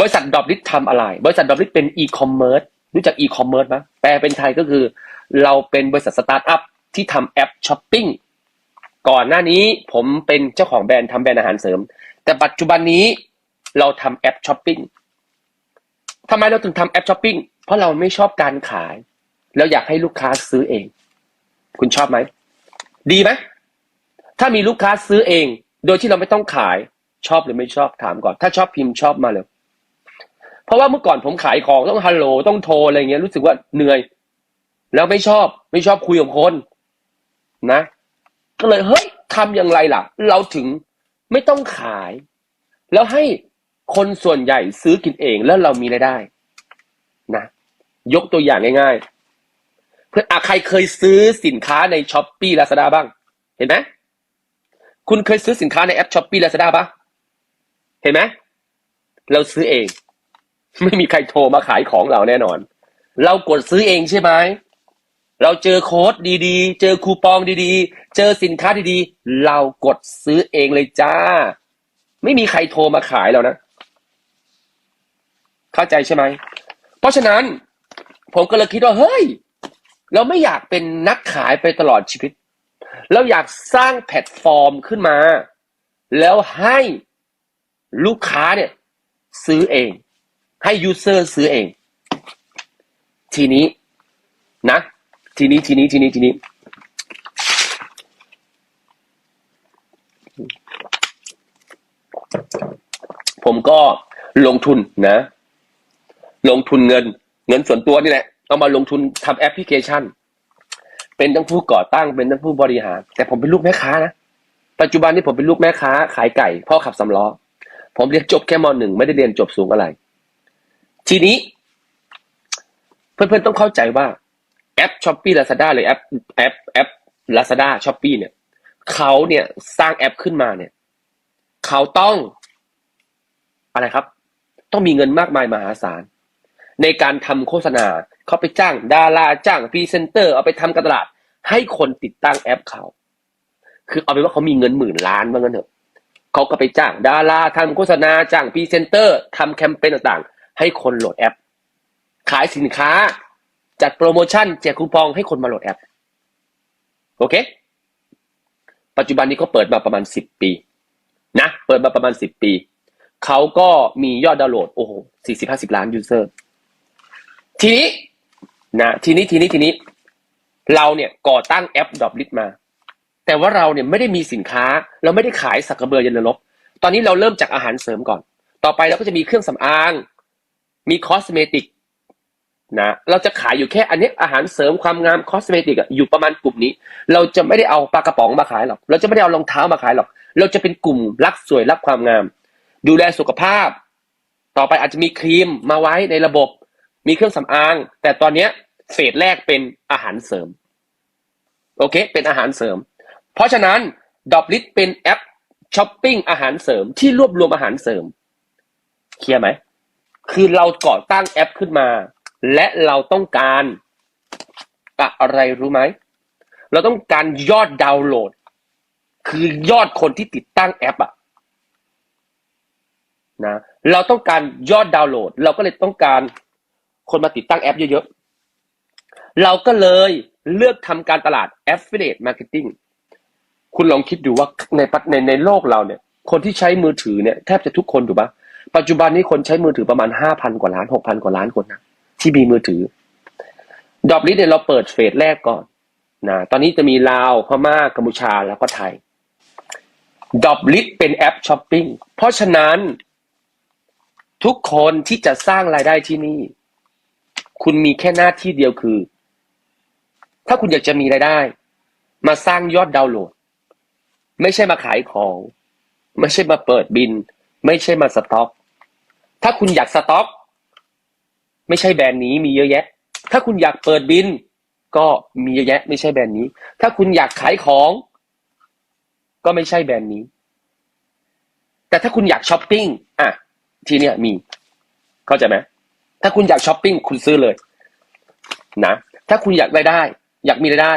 บริษัทดอบลิททำอะไร บริษัทดอบลิทเป็นอีคอมเมิร์ซรู้จักอีคอมเมิร์ซไหมแปลเป็นไทยก็คือ เราเป็นบริษัทสตาร์ทอัพที่ทำแอปช้อปปิ้งก่อนหน้านี้ผมเป็นเจ้าของแบรนด์ทำแบรนด์อาหารเสริม แต่ปัจจุบันนี้เราทำแอปช้อปปิ้งทำไมเราถึงทำแอปช้อปปิ้งเพราะเราไม่ชอบการขาย เราอยากให้ลูกค้าซื้อเอง คุณชอบไหม ดีไหม ถ้ามีลูกค้าซื้อเอง โดยที่เราไม่ต้องขาย ชอบหรือไม่ชอบถามก่อน ถ้าชอบพิมพ์ชอบมาเลยเพราะว่าเมื่อก่อนผมขายของต้องฮัลโหลต้องโทรอะไรเงี้ยรู้สึกว่าเหนื่อย แล้วไม่ชอบไม่ชอบคุยกับคนนะ ก็เลยเฮ้ยทำอย่างไรล่ะ เราถึงไม่ต้องขาย แล้วให้คนส่วนใหญ่ซื้อกินเองแล้วเรามีรายได้ นะ ยกตัวอย่างง่าย ๆ เพื่ออะใครเคยซื้อสินค้าในช้อปปี้ลาซาด้าบ้าง เห็นไหมคุณเคยซื้อสินค้าในแอปช้อปปี้ลาซาด้าปะ เห็นไหมเราซื้อเอง ไม่มีใครโทรมาขายของเราแน่นอน เรากดซื้อเองใช่ไหมเราเจอโค้ดดีๆ เจอคูปองดีๆ เจอสินค้าดีๆ เรากดซื้อเองเลยจ้า ไม่มีใครโทรมาขายเรานะ เข้าใจใช่ไหม เพราะฉะนั้น ผมก็เลยคิดว่าเฮ้ย เราไม่อยากเป็นนักขายไปตลอดชีวิต เราอยากสร้างแพลตฟอร์มขึ้นมา แล้วให้ ลูกค้าเนี่ย ซื้อเอง ให้ยูเซอร์ซื้อเอง ทีนี้นะ ทีนี้ทีนี้ทีนี้ทีนี้ผมก็ลงทุนนะ ลงทุนเงิน เงินส่วนตัวนี่แหละ เอามาลงทุนทำแอปพลิเคชัน เป็นทั้งผู้ก่อตั้งเป็นทั้งผู้บริหาร แต่ผมเป็นลูกแม่ค้านะ ปัจจุบันนี้ผมเป็นลูกแม่ค้า ขายไก่ พ่อขับสำล้อ ผมเรียนจบแค่มหนึ่งไม่ได้เรียนจบสูงอะไร ทีนี้ เพื่อนๆต้องเข้าใจว่าแอปช้อปปี้ลาซาด้าหรือแอปแอปแอปลาซาด้าช้อปปี้เนี่ยเขาเนี่ยสร้างแอปขึ้นมาเนี่ยเขาต้องอะไรครับ ต้องมีเงินมากมายมหาศาล ในการทำโฆษณาเขาไปจ้างดาราจ้างพรีเซนเตอร์ เอาไปทำการตลาด ให้คนติดตั้งแอปเขา คือเอาเป็นว่าเขามีเงินหมื่นล้านว่างั้นเถอะ เขาก็ไปจ้างดาราทำโฆษณาจ้างพรีเซนเตอร์ทำแคมเปญต่างๆ ให้คนโหลดแอป ขายสินค้า จัดโปรโมชั่นแจกคูปองให้คนมาโหลดแอป โอเค ปัจจุบันนี้เขาเปิดมาประมาณสิบปี นะ เปิดมาประมาณสิบปี เขาก็มียอดดาวน์โหลดโอ้โหสี่สิบห้าสิบล้านยูเซอร์ ทีนี้นะทีนี้ทีนี้ทีนี้ เราเนี่ยก่อตั้งแอปดอ p ลิทมา แต่ว่าเราเนี่ยไม่ได้มีสินค้า เราไม่ได้ขายสักกระเบือยันนรกตอนนี้เราเริ่มจากอาหารเสริมก่อน ต่อไปเราก็จะมีเครื่องสำอาง มีคอสเมติกนะเราจะขายอยู่แค่อันนี้อาหารเสริมความงามคอสเมติกอะอยู่ประมาณกลุ่มนี้ เราจะไม่ได้เอาปลากระป๋องมาขายหรอก เราจะไม่ได้เอารองเท้ามาขายหรอก เราจะเป็นกลุ่มรักสวยรักความงาม ดูแลสุขภาพ ต่อไปอาจจะมีครีมมาไว้ในระบบ มีเครื่องสำอาง แต่ตอนเนี้ยเฟสแรกเป็นอาหารเสริม โอเค เป็นอาหารเสริม เพราะฉะนั้นดอบลิทเป็นแอปช้อปปิ้งอาหารเสริมที่รวบรวมอาหารเสริม เคลียร์ไหม คือเราก่อตั้งแอปขึ้นมา และเราต้องการอะไรรู้ไหม เราต้องการยอดดาวน์โหลด คือยอดคนที่ติดตั้งแอปอะนะเราต้องการยอดดาวน์โหลด เราก็เลยต้องการคนมาติดตั้งแอปเยอะๆ เราก็เลยเลือกทำการตลาด affiliate marketing คุณลองคิดดูว่าในในในโลกเราเนี่ย คนที่ใช้มือถือเนี่ยแทบจะทุกคนถูกปะปัจจุบันนี้คนใช้มือถือประมาณห้าพันกว่าล้านหกพันกว่าล้านคนนะที่มีมือถือ ดอบลิสเนี่ยเราเปิดเฟสแรกก่อนนะตอนนี้จะมีลาวพม่ากัมพูชาแล้วก็ไทยดอบลิสเป็นแอปช้อปปิ้งเพราะฉะนั้น ทุกคนที่จะสร้างรายได้ที่นี่ คุณมีแค่หน้าที่เดียวคือ ถ้าคุณอยากจะมีรายได้ มาสร้างยอดดาวน์โหลด ไม่ใช่มาขายของ ไม่ใช่มาเปิดบิน ไม่ใช่มาสต็อก ถ้าคุณอยากสต็อก ไม่ใช่แบรนด์นี้มีเยอะแยะ ถ้าคุณอยากเปิดบิน ก็มีเยอะแยะ ไม่ใช่แบรนด์นี้ ถ้าคุณอยากขายของ ก็ไม่ใช่แบรนด์นี้ แต่ถ้าคุณอยากช้อปปิ้งอะที่เนี่ยมี เข้าใจไหมถ้าคุณอยากช้อปปิ้งคุณซื้อเลย นะ ถ้าคุณอยากรายได้ อยากมีรายได้